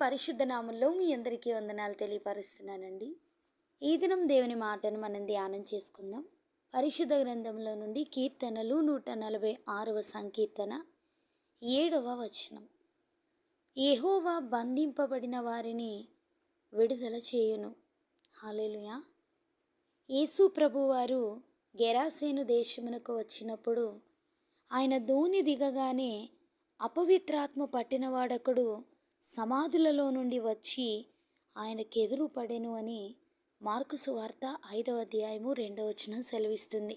పరిశుద్ధ నామంలో మీ అందరికీ వందనాలు తెలియపరుస్తున్నానండి. ఈ దినం దేవుని మాటను మనం ధ్యానం చేసుకుందాం. పరిశుద్ధ గ్రంథంలో నుండి కీర్తనలు నూట నలభై ఆరవ సంకీర్తన ఏడవ వచనం. ఏహోవా బంధింపబడిన వారిని విడుదల చేయును. హాలేలుయా యేసు ప్రభువారు గెరాసేను దేశమునకు వచ్చినప్పుడు ఆయన ధోని దిగగానే అపవిత్రాత్మ పట్టినవాడొకడు సమాధులలో నుండి వచ్చి ఆయనకు ఎదురు పడెను అని మార్కు సువార్త ఐదవ అధ్యాయము రెండవ వచనం సెలవిస్తుంది.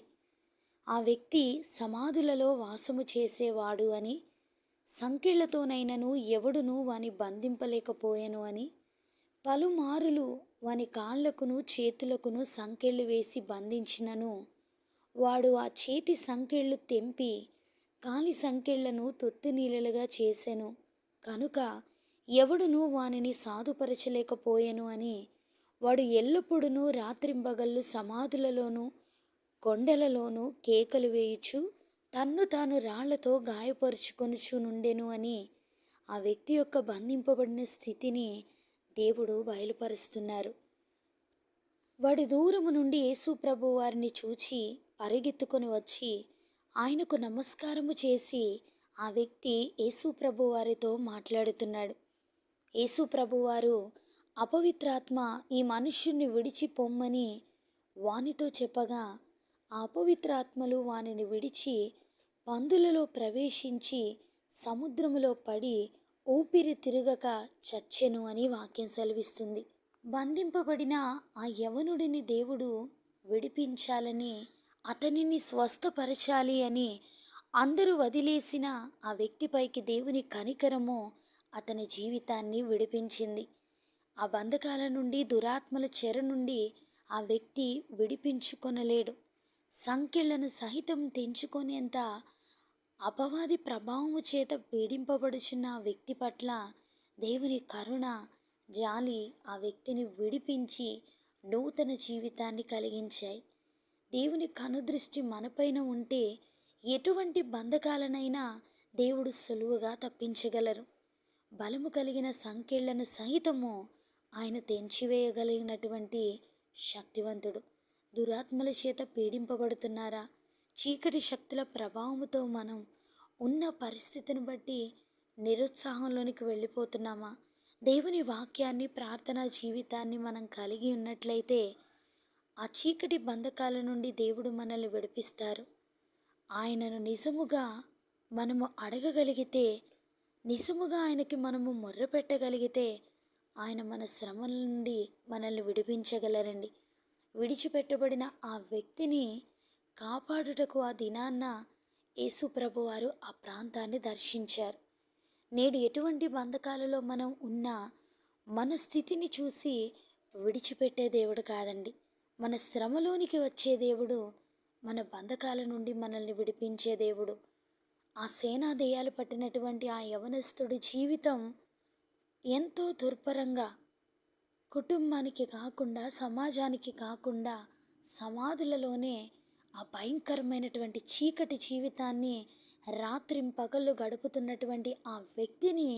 ఆ వ్యక్తి సమాధులలో వాసము చేసేవాడు అని సంకెళ్ళతోనైనను ఎవడును వాని బంధింపలేకపోయాను అని పలుమారులు వాని కాళ్ళకును చేతులకును సంకెళ్ళు వేసి బంధించినను వాడు ఆ చేతి సంకెళ్ళు తెంపి కాలి సంకెళ్ళను తొత్తి నీళ్ళలుగా చేసెను. కనుక ఎవడును వానిని సాధుపరచలేకపోయెను అని వాడు ఎల్లప్పుడూ రాత్రింబగళ్ళు సమాధులలోనూ కొండలలోనూ కేకలు వేయుచు తన్ను తాను రాళ్ళతో గాయపరుచుకొనుచు నుండెను అని ఆ వ్యక్తి యొక్క బంధింపబడిన స్థితిని దేవుడు బయలుపరుస్తున్నారు. వాడు దూరము నుండి యేసు ప్రభు వారిని చూచి పరిగెత్తుకొని వచ్చి ఆయనకు నమస్కారము చేసి ఆ వ్యక్తి యేసు ప్రభు వారితో మాట్లాడుతున్నాడు. యేసుప్రభువారు అపవిత్రాత్మ ఈ మనుష్యుణ్ణి విడిచి పొమ్మని వానితో చెప్పగా ఆ అపవిత్రాత్మలు వానిని విడిచి పందులలో ప్రవేశించి సముద్రములో పడి ఊపిరి తిరగక చచ్చెను అని వాక్యం సెలవిస్తుంది. బంధింపబడిన ఆ యవనుడిని దేవుడు విడిపించాలని అతనిని స్వస్థపరచాలి అని అందరూ వదిలేసిన ఆ వ్యక్తిపైకి దేవుని కనికరము అతని జీవితాన్ని విడిపించింది. ఆ బంధకాల నుండి దురాత్మల చెర నుండి ఆ వ్యక్తి విడిపించుకొనలేడు. సంఖ్యలను సహితం తెంచుకునేంత అపవాది ప్రభావము చేత పీడింపబడుచున్న వ్యక్తి పట్ల దేవుని కరుణ జాలి ఆ వ్యక్తిని విడిపించి నూతన జీవితాన్ని కలిగించాయి. దేవుని కనుదృష్టి మనపైన ఉంటే ఎటువంటి బంధకాలనైనా దేవుడు సులువుగా తప్పించగలరు. బలము కలిగిన సంకెళ్ళను సహితము ఆయన తెంచివేయగలిగినటువంటి శక్తివంతుడు. దురాత్మల చేత పీడింపబడుతున్నారా? చీకటి శక్తుల ప్రభావముతో మనం ఉన్న పరిస్థితిని బట్టి నిరుత్సాహంలోనికి వెళ్ళిపోతున్నామా? దేవుని వాక్యాన్ని ప్రార్థనా జీవితాన్ని మనం కలిగి ఉన్నట్లయితే ఆ చీకటి బంధకాల నుండి దేవుడు మనల్ని విడిపిస్తారు. ఆయనను నిజముగా మనము అడగగలిగితే నిజముగా ఆయనకి మనము మొర్ర పెట్టగలిగితే ఆయన మన శ్రమల నుండి మనల్ని విడిపించగలరండి. విడిచిపెట్టబడిన ఆ వ్యక్తిని కాపాడుటకు ఆ దినాన్న యేసుప్రభు వారు ఆ ప్రాంతాన్ని దర్శించారు. నేడు ఎటువంటి బంధకాలలో మనం ఉన్నా మన స్థితిని చూసి విడిచిపెట్టే దేవుడు కాదండి. మన శ్రమలోనికి వచ్చే దేవుడు మన బంధకాల నుండి మనల్ని విడిపించే దేవుడు. ఆ సేనా దెయ్యాలు పట్టినటువంటి ఆ యవనస్తుడి జీవితం ఎంతో దుర్భరంగా కుటుంబానికి కాకుండా సమాజానికి కాకుండా సమాధులలోనే ఆ భయంకరమైనటువంటి చీకటి జీవితాన్ని రాత్రింపగళ్ళు గడుపుతున్నటువంటి ఆ వ్యక్తిని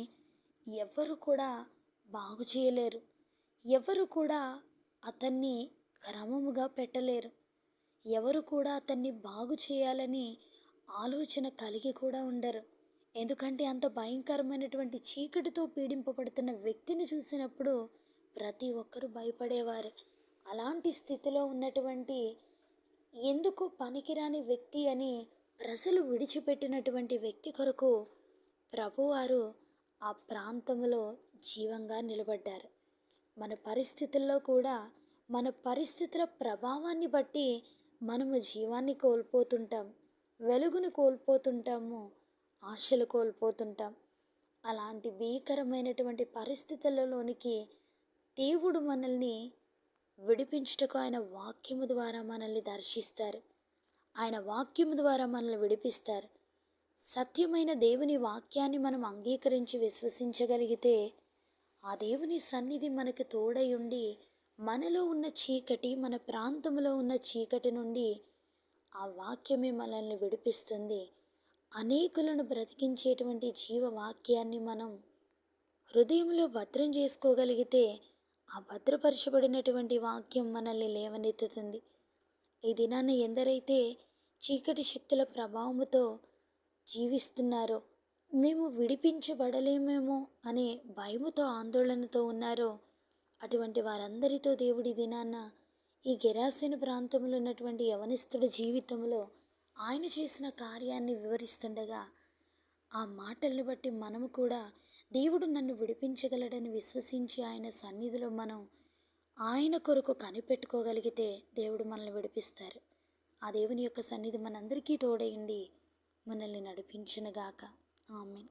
ఎవరు కూడా బాగు చేయలేరు. ఎవరు కూడా అతన్ని క్రమముగా పెట్టలేరు. ఎవరు కూడా అతన్ని బాగు చేయాలని ఆలోచన కలిగి కూడా ఉండరు. ఎందుకంటే అంత భయంకరమైనటువంటి చీకటితో పీడింపబడుతున్న వ్యక్తిని చూసినప్పుడు ప్రతి ఒక్కరూ భయపడేవారు. అలాంటి స్థితిలో ఉన్నటువంటి ఎందుకు పనికిరాని వ్యక్తి అని ప్రజలు విడిచిపెట్టినటువంటి వ్యక్తి కొరకు ప్రభువారు ఆ ప్రాంతంలో జీవంగా నిలబడ్డారు. మన పరిస్థితుల్లో కూడా మన పరిస్థితుల ప్రభావాన్ని బట్టి మనము జీవాన్ని కోల్పోతుంటాం. వెలుగును కోల్పోతుంటాము ఆశలు కోల్పోతుంటాం. అలాంటి భీకరమైనటువంటి పరిస్థితులలోనికి దేవుడు మనల్ని విడిపించుటకు ఆయన వాక్యము ద్వారా మనల్ని దర్శిస్తారు. ఆయన వాక్యము ద్వారా మనల్ని విడిపిస్తారు. సత్యమైన దేవుని వాక్యాన్ని మనం అంగీకరించి విశ్వసించగలిగితే ఆ దేవుని సన్నిధి మనకు తోడై ఉండి మనలో ఉన్న చీకటి మన ప్రాంతంలో ఉన్న చీకటి నుండి ఆ వాక్యమే మనల్ని విడిపిస్తుంది. అనేకులను బ్రతికించేటువంటి జీవవాక్యాన్ని మనం హృదయంలో భద్రం చేసుకోగలిగితే ఆ భద్రపరచబడినటువంటి వాక్యం మనల్ని లేవనెత్తుతుంది. ఈ దినాన్ని ఎందరైతే చీకటి శక్తుల ప్రభావముతో జీవిస్తున్నారో మేము విడిపించబడలేమేమో అనే భయముతో ఆందోళనతో ఉన్నారో అటువంటి వారందరితో దేవుడి దినాన్న ఈ గెరాసిన ప్రాంతంలో ఉన్నటువంటి యవనిస్తుడి జీవితంలో ఆయన చేసిన కార్యాన్ని వివరిస్తుండగా ఆ మాటలను బట్టి మనము కూడా దేవుడు నన్ను విడిపించగలడని విశ్వసించి ఆయన సన్నిధిలో మనం ఆయన కొరకు కనిపెట్టుకోగలిగితే దేవుడు మనల్ని విడిపిస్తారు. ఆ దేవుని యొక్క సన్నిధి మనందరికీ తోడయండి మనల్ని నడిపించినగాక. ఆమెన్.